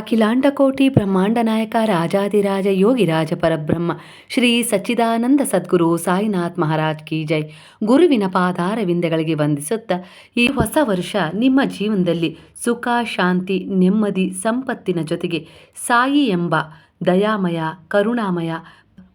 ಅಖಿಲಾಂಡಕೋಟಿ ಬ್ರಹ್ಮಾಂಡ ನಾಯಕ ರಾಜಾದಿರಾಜ ಯೋಗಿರಾಜ ಪರಬ್ರಹ್ಮ ಶ್ರೀ ಸಚ್ಚಿದಾನಂದ ಸದ್ಗುರು ಸಾಯಿನಾಥ್ ಮಹಾರಾಜ್ ಕಿ ಜೈ. ಗುರುವಿನ ಪಾದಾರವಿಂದಗಳಿಗೆ ವಂದಿಸುತ್ತ ಈ ಹೊಸ ವರ್ಷ ನಿಮ್ಮ ಜೀವನದಲ್ಲಿ ಸುಖ, ಶಾಂತಿ, ನೆಮ್ಮದಿ, ಸಂಪತ್ತಿನ ಜೊತೆಗೆ ಸಾಯಿ ಎಂಬ ದಯಾಮಯ, ಕರುಣಾಮಯ,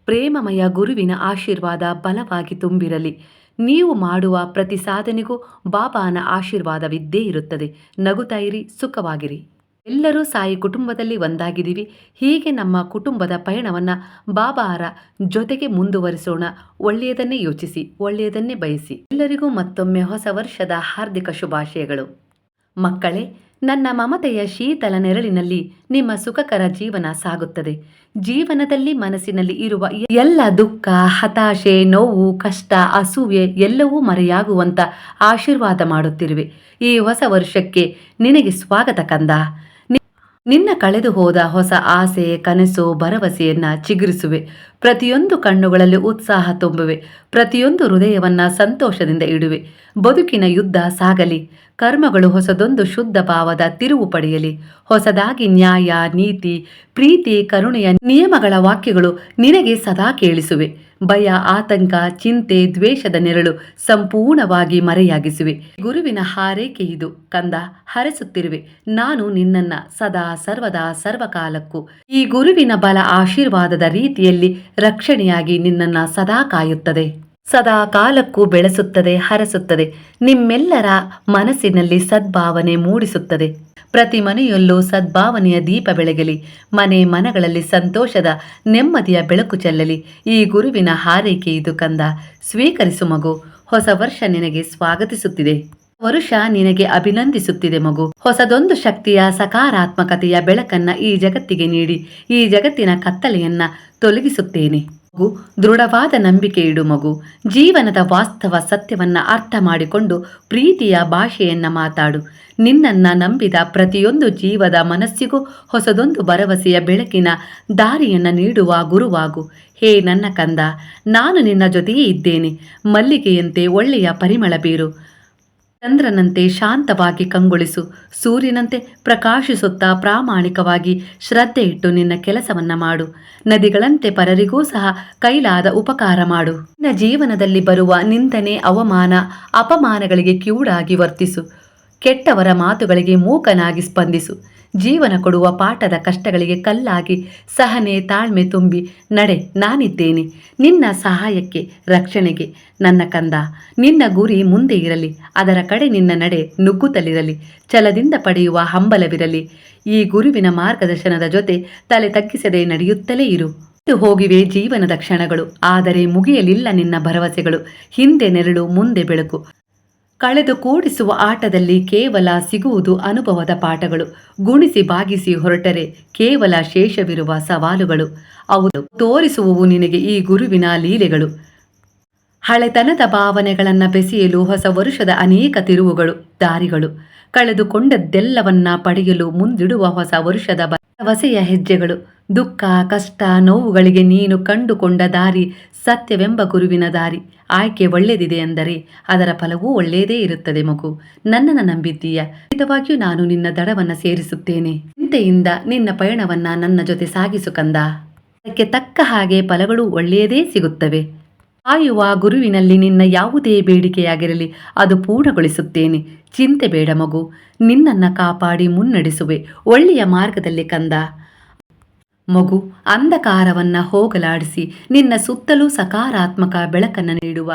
ಪ್ರೇಮಮಯ ಗುರುವಿನ ಆಶೀರ್ವಾದ ಬಲವಾಗಿ ತುಂಬಿರಲಿ. ನೀವು ಮಾಡುವ ಪ್ರತಿ ಸಾಧನೆಗೂ ಬಾಬಾನ ಆಶೀರ್ವಾದವಿದ್ದೇ ಇರುತ್ತದೆ. ನಗುತ್ತಾ ಇರಿ ಸುಖವಾಗಿರಿ. ಎಲ್ಲರೂ ಸಾಯಿ ಕುಟುಂಬದಲ್ಲಿ ಒಂದಾಗಿದ್ದೀವಿ. ಹೀಗೆ ನಮ್ಮ ಕುಟುಂಬದ ಪಯಣವನ್ನು ಬಾಬಾರ ಜೊತೆಗೆ ಮುಂದುವರಿಸೋಣ. ಒಳ್ಳೆಯದನ್ನೇ ಯೋಚಿಸಿ, ಒಳ್ಳೆಯದನ್ನೇ ಬಯಸಿ. ಎಲ್ಲರಿಗೂ ಮತ್ತೊಮ್ಮೆ ಹೊಸ ವರ್ಷದ ಹಾರ್ದಿಕ ಶುಭಾಶಯಗಳು. ಮಕ್ಕಳೇ, ನನ್ನ ಮಮತೆಯ ಶೀತಲ ನೆರಳಿನಲ್ಲಿ ನಿಮ್ಮ ಸುಖಕರ ಜೀವನ ಸಾಗುತ್ತದೆ. ಜೀವನದಲ್ಲಿ ಮನಸ್ಸಿನಲ್ಲಿ ಇರುವ ಎಲ್ಲ ದುಃಖ, ಹತಾಶೆ, ನೋವು, ಕಷ್ಟ, ಅಸೂಯೆ ಎಲ್ಲವೂ ಮರೆಯಾಗುವಂತ ಆಶೀರ್ವಾದ ಮಾಡುತ್ತಿರುವೆ. ಈ ಹೊಸ ವರ್ಷಕ್ಕೆ ನಿನಗೆ ಸ್ವಾಗತ ಕಂದ. ನಿನ್ನ ಕಳೆದು ಹೋದ ಹೊಸ ಆಸೆ, ಕನಸು, ಭರವಸೆಯನ್ನ ಚಿಗುರಿಸುವೆ. ಪ್ರತಿಯೊಂದು ಕಣ್ಣುಗಳಲ್ಲಿ ಉತ್ಸಾಹ ತುಂಬುವೆ. ಪ್ರತಿಯೊಂದು ಹೃದಯವನ್ನ ಸಂತೋಷದಿಂದ ಇಡುವೆ. ಬದುಕಿನ ಯುದ್ಧ ಸಾಗಲಿ. ಕರ್ಮಗಳು ಹೊಸದೊಂದು ಶುದ್ಧ ಭಾವದ ತಿರುವು ಪಡೆಯಲಿ. ಹೊಸದಾಗಿ ನ್ಯಾಯ, ನೀತಿ, ಪ್ರೀತಿ, ಕರುಣೆಯ ನಿಯಮಗಳ ವಾಕ್ಯಗಳು ನಿನಗೆ ಸದಾ ಕೇಳಿಸುವೆ. ಭಯ, ಆತಂಕ, ಚಿಂತೆ, ದ್ವೇಷದ ನೆರಳು ಸಂಪೂರ್ಣವಾಗಿ ಮರೆಯಾಗಿಸುವೆ. ಗುರುವಿನ ಹಾರೈಕೆ ಇದು. ಕಂದ, ಹರಸುತ್ತಿರುವೆ. ನಾನು ನಿನ್ನನ್ನ ಸದಾ, ಸರ್ವದಾ, ಸರ್ವಕಾಲಕ್ಕೂ. ಈ ಗುರುವಿನ ಬಲ ಆಶೀರ್ವಾದದ ರೀತಿಯಲ್ಲಿ ರಕ್ಷಣೆಯಾಗಿ ನಿನ್ನನ್ನ ಸದಾ ಕಾಯುತ್ತದೆ. ಸದಾ ಕಾಲಕ್ಕೂ ಬೆಳೆಸುತ್ತದೆ, ಹರಸುತ್ತದೆ. ನಿಮ್ಮೆಲ್ಲರ ಮನಸ್ಸಿನಲ್ಲಿ ಸದ್ಭಾವನೆ ಮೂಡಿಸುತ್ತದೆ. ಪ್ರತಿ ಮನೆಯಲ್ಲೂ ಸದ್ಭಾವನೆಯ ದೀಪ ಬೆಳಗಲಿ. ಮನೆ ಮನಗಳಲ್ಲಿ ಸಂತೋಷದ, ನೆಮ್ಮದಿಯ ಬೆಳಕು ಚೆಲ್ಲಲಿ. ಈ ಗುರುವಿನ ಹಾರೈಕೆ ಇದು ಕಂದ. ಸ್ವೀಕರಿಸು ಮಗು. ಹೊಸ ವರ್ಷ ನಿನಗೆ ಸ್ವಾಗತಿಸುತ್ತಿದೆ. ವರುಷ ನಿನಗೆ ಅಭಿನಂದಿಸುತ್ತಿದೆ ಮಗು. ಹೊಸದೊಂದು ಶಕ್ತಿಯ ಸಕಾರಾತ್ಮಕತೆಯ ಬೆಳಕನ್ನ ಈ ಜಗತ್ತಿಗೆ ನೀಡಿ. ಈ ಜಗತ್ತಿನ ಕತ್ತಲೆಯನ್ನ ತೊಲಗಿಸುತ್ತೇನೆ. ಮಗು, ದೃಢವಾದ ನಂಬಿಕೆ ಮಗು. ಜೀವನದ ವಾಸ್ತವ ಸತ್ಯವನ್ನ ಅರ್ಥ ಮಾಡಿಕೊಂಡು ಪ್ರೀತಿಯ ಭಾಷೆಯನ್ನ ಮಾತಾಡು. ನಿನ್ನನ್ನ ನಂಬಿದ ಪ್ರತಿಯೊಂದು ಜೀವದ ಮನಸ್ಸಿಗೂ ಹೊಸದೊಂದು ಭರವಸೆಯ ಬೆಳಕಿನ ದಾರಿಯನ್ನ ನೀಡುವ ಗುರುವಾಗು. ಹೇ ನನ್ನ ಕಂದ, ನಾನು ನಿನ್ನ ಜೊತೆಯೇ ಇದ್ದೇನೆ. ಮಲ್ಲಿಗೆಯಂತೆ ಒಳ್ಳೆಯ ಪರಿಮಳ ಬೀರು. ಚಂದ್ರನಂತೆ ಶಾಂತವಾಗಿ ಕಂಗೊಳಿಸು. ಸೂರ್ಯನಂತೆ ಪ್ರಕಾಶಿಸುತ್ತಾ ಪ್ರಾಮಾಣಿಕವಾಗಿ ಶ್ರದ್ಧೆ ಇಟ್ಟು ನಿನ್ನ ಕೆಲಸವನ್ನ ಮಾಡು. ನದಿಗಳಂತೆ ಪರರಿಗೂ ಸಹ ಕೈಲಾದ ಉಪಕಾರ ಮಾಡು. ನಿನ್ನ ಜೀವನದಲ್ಲಿ ಬರುವ ನಿಂದನೆ, ಅವಮಾನ, ಅಪಮಾನಗಳಿಗೆ ಕಿವುಡಾಗಿ ವರ್ತಿಸು. ಕೆಟ್ಟವರ ಮಾತುಗಳಿಗೆ ಮೂಕನಾಗಿ ಸ್ಪಂದಿಸು. ಜೀವನ ಕೊಡುವ ಪಾಠದ ಕಷ್ಟಗಳಿಗೆ ಕಲ್ಲಾಗಿ ಸಹನೆ ತಾಳ್ಮೆ ತುಂಬಿ, ನಡೆ, ನಾನಿದ್ದೇನೆ. ನಿನ್ನ ಸಹಾಯಕ್ಕೆ, ರಕ್ಷಣೆಗೆ. ನನ್ನ ಕಂದ, ನಿನ್ನ ಗುರಿ ಮುಂದೆ ಇರಲಿ. ಅದರ ಕಡೆ ನಿನ್ನ ನಡೆ ನುಗ್ಗುತ್ತಲಿರಲಿ. ಛಲದಿಂದ ಪಡೆಯುವ ಹಂಬಲವಿರಲಿ. ಈ ಗುರುವಿನ ಮಾರ್ಗದರ್ಶನದ ಜೊತೆ ತಲೆ ತಗ್ಗಿಸದೆ ನಡೆಯುತ್ತಲೇ ಇರು. ಹೋಗಿವೆ ಜೀವನದ ಕ್ಷಣಗಳು. ಆದರೆ ಮುಗಿಯಲಿಲ್ಲ ನಿನ್ನ ಭರವಸೆಗಳು. ಹಿಂದೆ ನೆರಳು, ಮುಂದೆ ಬೆಳಕು. ಕಳೆದು ಕೂಡಿಸುವ ಆಟದಲ್ಲಿ ಕೇವಲ ಸಿಗುವುದು ಅನುಭವದ ಪಾಠಗಳು. ಗುಣಿಸಿ ಬಾಗಿಸಿ ಹೊರಟರೆ ಕೇವಲ ಶೇಷವಿರುವ ಸವಾಲುಗಳು. ಅವು ತೋರಿಸುವವು ನಿನಗೆ ಈ ಗುರುವಿನ ಲೀಲೆಗಳು. ಹಳೆತನದ ಭಾವನೆಗಳನ್ನು ಬೆಸೆಯಲು ಹೊಸ ವರುಷದ ಅನೇಕ ತಿರುವುಗಳು, ದಾರಿಗಳು. ಕಳೆದುಕೊಂಡದ್ದೆಲ್ಲವನ್ನ ಪಡೆಯಲು ಮುಂದಿಡುವ ಹೊಸ ವರುಷದ ಭರವಸೆಯ ಹೆಜ್ಜೆಗಳು. ದುಃಖ, ಕಷ್ಟ, ನೋವುಗಳಿಗೆ ನೀನು ಕಂಡುಕೊಂಡ ದಾರಿ ಸತ್ಯವೆಂಬ ಗುರುವಿನ ದಾರಿ. ಆಯ್ಕೆ ಒಳ್ಳೆದಿದೆ ಅಂದರೆ ಅದರ ಫಲವೂ ಒಳ್ಳೆಯದೇ ಇರುತ್ತದೆ ಮಗು. ನನ್ನನ್ನು ನಂಬಿದ್ದೀಯ. ಖಂಡಿತವಾಗಿಯೂ ನಾನು ನಿನ್ನ ದಡವನ್ನು ಸೇರಿಸುತ್ತೇನೆ. ಚಿಂತೆಯಿಂದ ನಿನ್ನ ಪಯಣವನ್ನ ನನ್ನ ಜೊತೆ ಸಾಗಿಸು ಕಂದ. ಅದಕ್ಕೆ ತಕ್ಕ ಹಾಗೆ ಫಲಗಳು ಒಳ್ಳೆಯದೇ ಸಿಗುತ್ತವೆ. ಕಾಯುವ ಗುರುವಿನಲ್ಲಿ ನಿನ್ನ ಯಾವುದೇ ಬೇಡಿಕೆಯಾಗಿರಲಿ, ಅದು ಪೂರ್ಣಗೊಳಿಸುತ್ತೇನೆ. ಚಿಂತೆ ಬೇಡ ಮಗು, ನಿನ್ನನ್ನು ಕಾಪಾಡಿ ಮುನ್ನಡೆಸುವೆ. ಒಳ್ಳೆಯ ಮಾರ್ಗದಲ್ಲಿ ಕಂದ. ಮಗು, ಅಂಧಕಾರವನ್ನ ಹೋಗಲಾಡಿಸಿ ನಿನ್ನ ಸುತ್ತಲೂ ಸಕಾರಾತ್ಮಕ ಬೆಳಕನ್ನು ನೀಡುವ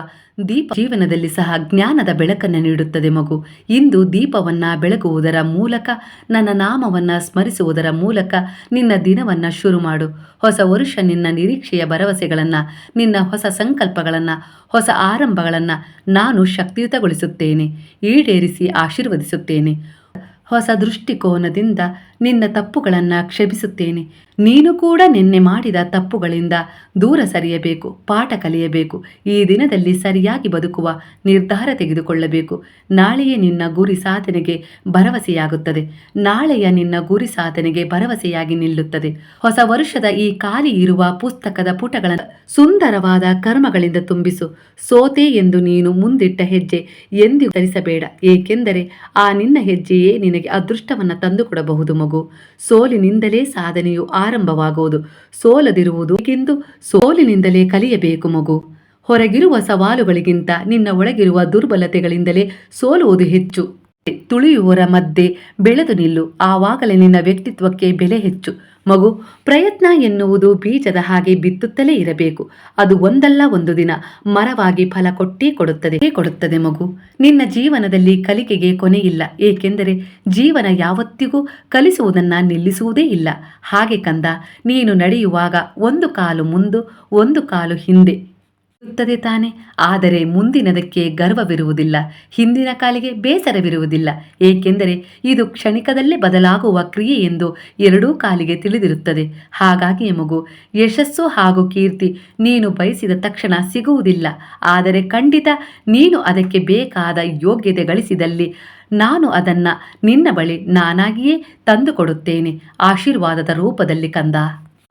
ದೀಪ ಜೀವನದಲ್ಲಿ ಸಹ ಜ್ಞಾನದ ಬೆಳಕನ್ನು ನೀಡುತ್ತದೆ ಮಗು. ಇಂದು ದೀಪವನ್ನ ಬೆಳಗುವುದರ ಮೂಲಕ, ನನ್ನ ನಾಮವನ್ನ ಸ್ಮರಿಸುವುದರ ಮೂಲಕ ನಿನ್ನ ದಿನವನ್ನ ಶುರು ಮಾಡು. ಹೊಸ ವರುಷ ನಿನ್ನ ನಿರೀಕ್ಷೆಯ ಭರವಸೆಗಳನ್ನು, ನಿನ್ನ ಹೊಸ ಸಂಕಲ್ಪಗಳನ್ನ, ಹೊಸ ಆರಂಭಗಳನ್ನ ನಾನು ಶಕ್ತಿಯುತಗೊಳಿಸುತ್ತೇನೆ, ಈಡೇರಿಸಿ ಆಶೀರ್ವದಿಸುತ್ತೇನೆ. ಹೊಸ ದೃಷ್ಟಿಕೋನದಿಂದ ನಿನ್ನ ತಪ್ಪುಗಳನ್ನು ಕ್ಷಮಿಸುತ್ತೇನೆ ನೀನು ಕೂಡ ನಿನ್ನೆ ಮಾಡಿದ ತಪ್ಪುಗಳಿಂದ ದೂರ ಸರಿಯಬೇಕು, ಪಾಠ ಕಲಿಯಬೇಕು, ಈ ದಿನದಲ್ಲಿ ಸರಿಯಾಗಿ ಬದುಕುವ ನಿರ್ಧಾರ ತೆಗೆದುಕೊಳ್ಳಬೇಕು. ನಾಳೆಯೇ ನಿನ್ನ ಗುರಿ ಸಾಧನೆಗೆ ಭರವಸೆಯಾಗುತ್ತದೆ. ನಾಳೆಯ ನಿನ್ನ ಗುರಿ ಸಾಧನೆಗೆ ಭರವಸೆಯಾಗಿ ನಿಲ್ಲುತ್ತದೆ. ಹೊಸ ವರ್ಷದ ಈ ಖಾಲಿ ಇರುವ ಪುಸ್ತಕದ ಪುಟಗಳನ್ನು ಸುಂದರವಾದ ಕರ್ಮಗಳಿಂದ ತುಂಬಿಸು. ಸೋತೆ ಎಂದು ನೀನು ಮುಂದಿಟ್ಟ ಹೆಜ್ಜೆ ಎಂದಿಗೂ ಧರಿಸಬೇಡ ಏಕೆಂದರೆ ಆ ನಿನ್ನ ಹೆಜ್ಜೆಯೇ ನಿನಗೆ ನಿನಗೆ ಅದೃಷ್ಟವನ್ನು ತಂದುಕೊಡಬಹುದು ಮಗು. ಸೋಲಿನಿಂದಲೇ ಸಾಧನೆಯು ಆರಂಭವಾಗುವುದು ಸೋಲದಿರುವುದು ಏಕೆಂದು ಸೋಲಿನಿಂದಲೇ ಕಲಿಯಬೇಕು ಮಗು. ಹೊರಗಿರುವ ಸವಾಲುಗಳಿಗಿಂತ ನಿನ್ನ ಒಳಗಿರುವ ದುರ್ಬಲತೆಗಳಿಂದಲೇ ಸೋಲುವುದು ಹೆಚ್ಚು. ತುಳಿಯುವವರ ಮಧ್ಯೆ ಬೆಳೆದು ನಿಲ್ಲು. ಆವಾಗಲೇ ನಿನ್ನ ವ್ಯಕ್ತಿತ್ವಕ್ಕೆ ಬೆಲೆ ಹೆಚ್ಚು. ಮಗು, ಪ್ರಯತ್ನ ಎನ್ನುವುದು ಬೀಜದ ಹಾಗೆ ಬಿತ್ತುತ್ತಲೇ ಇರಬೇಕು. ಅದು ಒಂದಲ್ಲ ಒಂದು ದಿನ. ಮರವಾಗಿ ಫಲ ಕೊಟ್ಟೇ ಕೊಡುತ್ತದೆ. ಕೊಡುತ್ತದೆ ಮಗು. ನಿನ್ನ ಜೀವನದಲ್ಲಿ ಕಲಿಕೆಗೆ ಕೊನೆಯಿಲ್ಲ. ಏಕೆಂದರೆ ಜೀವನ ಯಾವತ್ತಿಗೂ ಕಲಿಸುವುದನ್ನು ನಿಲ್ಲಿಸುವುದೇ ಇಲ್ಲ. ಹಾಗೆ ಕಂದ, ನೀನು ನಡೆಯುವಾಗ ಒಂದು ಕಾಲು ಮುಂದು, ಒಂದು ಕಾಲು ಹಿಂದೆ. ಇರುತ್ತದೆ ತಾನೆ. ಆದರೆ ಮುಂದಿನದಕ್ಕೆ ಗರ್ವವಿರುವುದಿಲ್ಲ. ಹಿಂದಿನ ಕಾಲಿಗೆ ಬೇಸರವಿರುವುದಿಲ್ಲ. ಏಕೆಂದರೆ ಇದು ಕ್ಷಣಿಕದಲ್ಲೇ ಬದಲಾಗುವ ಕ್ರಿಯೆ ಎಂದು ಎರಡೂ ಕಾಲಿಗೆ ತಿಳಿದಿರುತ್ತದೆ. ಹಾಗಾಗಿ ಮಗು, ಯಶಸ್ಸು ಹಾಗೂ ಕೀರ್ತಿ ನೀನು ಬಯಸಿದ ತಕ್ಷಣ ಸಿಗುವುದಿಲ್ಲ. ಆದರೆ ಖಂಡಿತ ನೀನು ಅದಕ್ಕೆ ಬೇಕಾದ ಯೋಗ್ಯತೆ ಗಳಿಸಿದಲ್ಲಿ ನಾನು ಅದನ್ನು ನಿನ್ನ ಬಳಿ ನಾನಾಗಿಯೇ ತಂದುಕೊಡುತ್ತೇನೆ. ಆಶೀರ್ವಾದದ ರೂಪದಲ್ಲಿ ಕಂದ.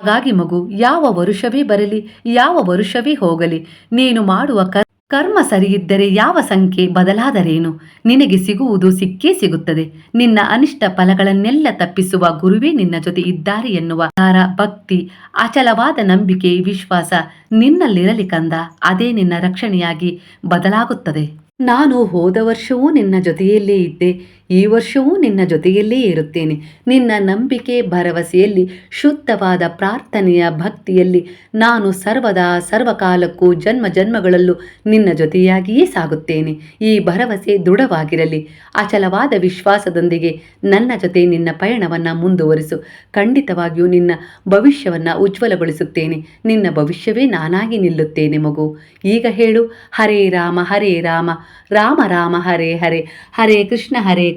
ಹಾಗಾಗಿ ಮಗು, ಯಾವ ವರುಷವೇ ಬರಲಿ, ಯಾವ ವರುಷವೇ ಹೋಗಲಿ, ನೀನು ಮಾಡುವ ಕರ್, ಕರ್ಮ ಸರಿಯಿದ್ದರೆ ಯಾವ ಸಂಖ್ಯೆ ಬದಲಾದರೇನು? ನಿನಗೆ ಸಿಗುವುದು ಸಿಕ್ಕೇ ಸಿಗುತ್ತದೆ. ನಿನ್ನ ಅನಿಷ್ಟ ಫಲಗಳನ್ನೆಲ್ಲ ತಪ್ಪಿಸುವ ಗುರುವೇ ನಿನ್ನ ಜೊತೆ ಇದ್ದಾರೆ ಎನ್ನುವ ಧಾರ ಭಕ್ತಿ, ಅಚಲವಾದ ನಂಬಿಕೆ, ವಿಶ್ವಾಸ ನಿನ್ನಲ್ಲಿರಲಿ ಕಂದ. ಅದೇ ನಿನ್ನ ರಕ್ಷಣೆಯಾಗಿ ಬದಲಾಗುತ್ತದೆ. ನಾನು ಹೋದ ವರ್ಷವೂ ನಿನ್ನ ಜೊತೆಯಲ್ಲೇ ಇದ್ದೆ. ಈ ವರ್ಷವೂ ನಿನ್ನ ಜೊತೆಯಲ್ಲೇ ಇರುತ್ತೇನೆ. ನಿನ್ನ ನಂಬಿಕೆ ಭರವಸೆಯಲ್ಲಿ, ಶುದ್ಧವಾದ ಪ್ರಾರ್ಥನೆಯ ಭಕ್ತಿಯಲ್ಲಿ ನಾನು ಸರ್ವದಾ ಸರ್ವಕಾಲಕ್ಕೂ ಜನ್ಮ ಜನ್ಮಗಳಲ್ಲೂ ನಿನ್ನ ಜೊತೆಯಾಗಿಯೇ ಸಾಗುತ್ತೇನೆ. ಈ ಭರವಸೆ ದೃಢವಾಗಿರಲಿ. ಅಚಲವಾದ ವಿಶ್ವಾಸದೊಂದಿಗೆ ನನ್ನ ಜೊತೆ ನಿನ್ನ ಪಯಣವನ್ನು ಮುಂದುವರಿಸು. ಖಂಡಿತವಾಗಿಯೂ ನಿನ್ನ ಭವಿಷ್ಯವನ್ನು ಉಜ್ವಲಗೊಳಿಸುತ್ತೇನೆ. ನಿನ್ನ ಭವಿಷ್ಯವೇ ನಾನಾಗಿ ನಿಲ್ಲುತ್ತೇನೆ ಮಗು. ಈಗ ಹೇಳು, ಹರೇ ರಾಮ ಹರೇ ರಾಮ. ರಾಮ ರಾಮ, ಹರೇ ಹರೇ. ಹರೇ ಕೃಷ್ಣ, ಹರೇ